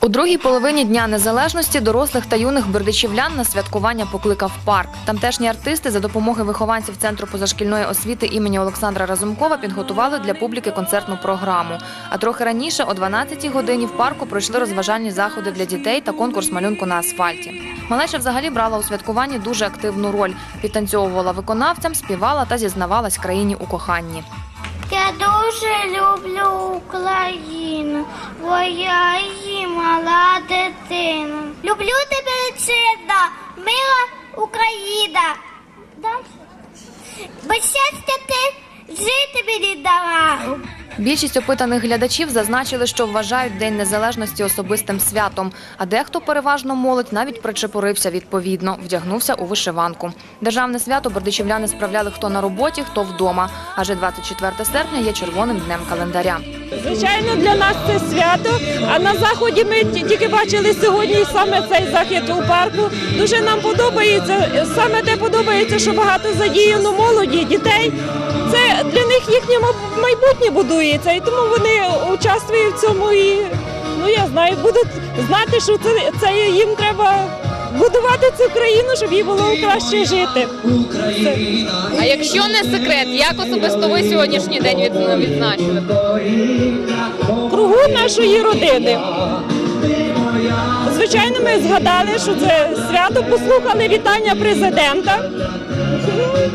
У другій половині Дня Незалежності дорослих та юних бердичівлян на святкування покликав парк. Тамтешні артисти за допомоги вихованців Центру позашкільної освіти імені Олександра Разумкова підготували для публіки концертну програму. А трохи раніше, о 12-й годині, в парку пройшли розважальні заходи для дітей та конкурс малюнку на асфальті. Малеча взагалі брала у святкуванні дуже активну роль. Підтанцьовувала виконавцям, співала та зізнавалась країні у коханні. Я дуже люблю Україну, бо я її мала дитина. Люблю тебе, вітчизна, мила Україна. Дальше. Без щастя ти жити мені дала. Більшість опитаних глядачів зазначили, що вважають День Незалежності особистим святом, а дехто, переважно молодь, навіть причепурився відповідно, вдягнувся у вишиванку. Державне свято бердичівляни справляли хто на роботі, хто вдома. Адже 24 серпня є червоним днем календаря. Звичайно, для нас це свято. А на заході ми ті- тільки бачили сьогодні саме цей захід у парку. Дуже нам подобається. Саме те подобається, що багато задіяно молоді, дітей. Їхнє майбутнє будується, і тому вони участвують в цьому і ну я знаю, будуть знати, що це, це їм треба будувати цю країну, щоб їй було краще жити. А якщо не секрет, як особисто ви сьогоднішній день від- відзначили? кругу нашої родини. Звичайно, ми згадали, що це свято, послухали вітання президента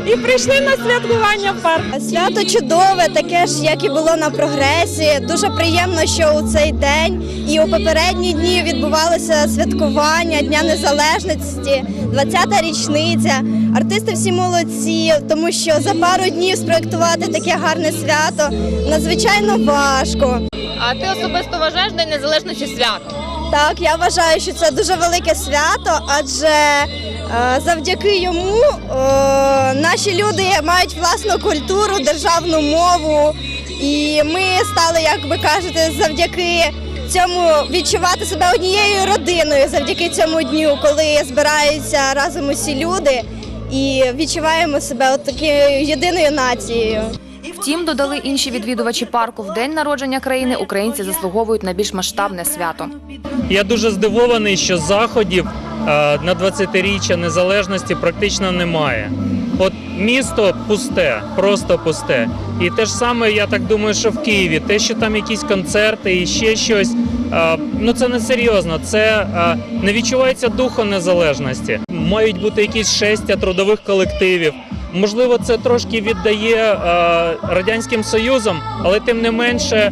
і прийшли на святкування в парк. Свято чудове, таке ж, як і було на прогресі. Дуже приємно, що у цей день і у попередні дні відбувалося святкування Дня Незалежності, 20-та річниця. Артисти всі молодці, тому що за пару днів спроектувати таке гарне свято надзвичайно важко. А ти особисто вважаєш День Незалежності святом? Так, я вважаю, що це дуже велике свято, адже е, завдяки йому е, наші люди мають власну культуру, державну мову, і ми стали, як би кажете, завдяки цьому відчувати себе однією родиною, завдяки цьому дню, коли збираються разом усі люди і відчуваємо себе от такою єдиною нацією. Втім, додали інші відвідувачі парку, в день народження країни українці заслуговують на більш масштабне свято. Я дуже здивований, що заходів е, на 20-річчя незалежності практично немає. От місто пусте, просто пусте. І те ж саме, я так думаю, що в Києві, те, що там якісь концерти і ще щось, е, ну це не серйозно. Це е, не відчувається духу незалежності. Мають бути якісь шестя трудових колективів. Можливо, це трошки віддає е, радянським союзам, але тим не менше е,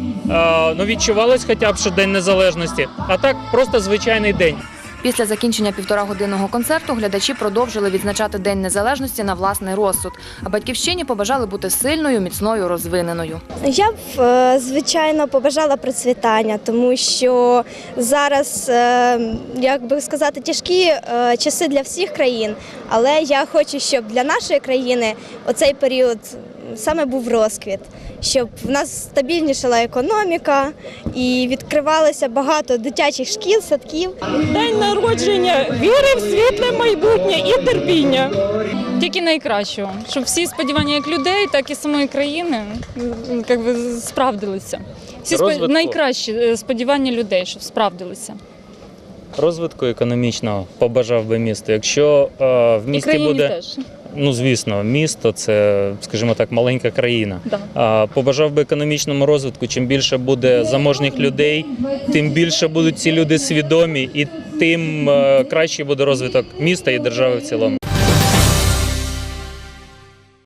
ну відчувалось хоча б що день незалежності. А так просто звичайний день. Після закінчення півторагодинного концерту глядачі продовжили відзначати День Незалежності на власний розсуд. А батьківщині побажали бути сильною, міцною, розвиненою. Я б е, звичайно побажала процвітання, тому що зараз, е, як би сказати, тяжкі е, часи для всіх країн. Але я хочу, щоб для нашої країни оцей період саме був розквіт, щоб в нас стабільнішала економіка і відкривалося багато дитячих шкіл, садків. День народження віри в світле майбутнє і терпіння. Тільки найкращого, щоб всі сподівання як людей, так і самої країни як би, справдилися. Всі спо- Розвитку. найкращі е, сподівання людей, щоб справдилися. Розвитку економічного побажав би місту. Якщо е, в І місті країні буде теж. Ну звісно, місто це, скажімо так, маленька країна. Да. А, Побажав би економічному розвитку. Чим більше буде заможних людей, тим більше будуть ці люди свідомі, і тим е, краще буде розвиток міста і держави в цілому.